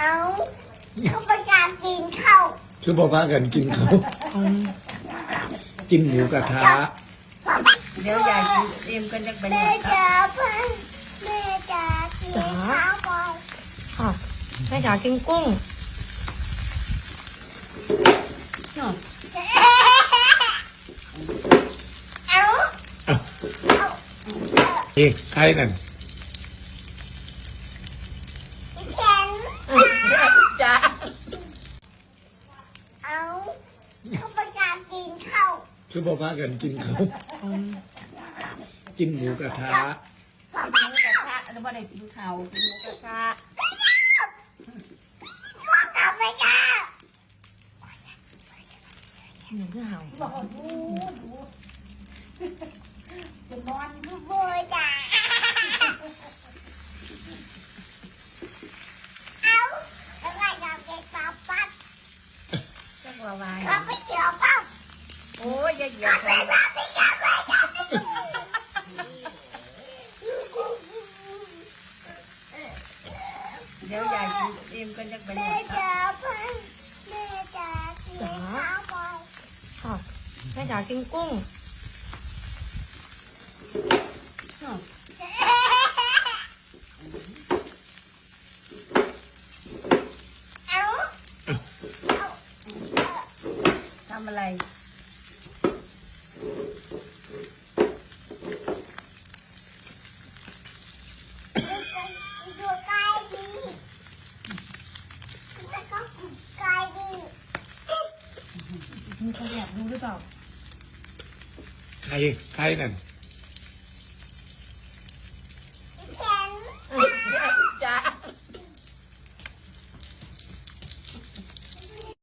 เอาเขาประกาศกินข้าวคือบอกว่ากันกินเขาวกินหมูกระทะเดี๋ยวยายกินเอ็มกันจักไปแม่เนี่ยจ๋าพ่อแม่จ๋ากินข้าวบ่อยค่ะแม่จ๋ากินกุ้งเนาะเอานี่ใครนั่น แขน จ้า เอาเขาประกาศกินข้าว คือบอกว่ากันกินเขาวกินหมูกระทะหมูกระทะแล้วบ่ได้กินข้าวกินหมูกระทะพ่อกลับไปจ้าหนูคือเห่าดูบัวจ๋าเอาแล้วก็จะเก็บปลาปัดจักว่าวายก็ไปเกี่ยวปั๊บโอ้ยอย่า เหยียบ ไป เลย ปั๊บไปเกี่ยวไปเกี่ยวไป เดี๋ยวยายกินเอ็มกันจักไป แม่ เนี่ย จ๋าพ่อแม่จ๋ากินข้าวบ่อย ค่ะแม่จ๋ากินกุ้ง เนาะ เอา ทำอะไร มีคนแอบดูหรือเปล่า ใคร ใครนั่น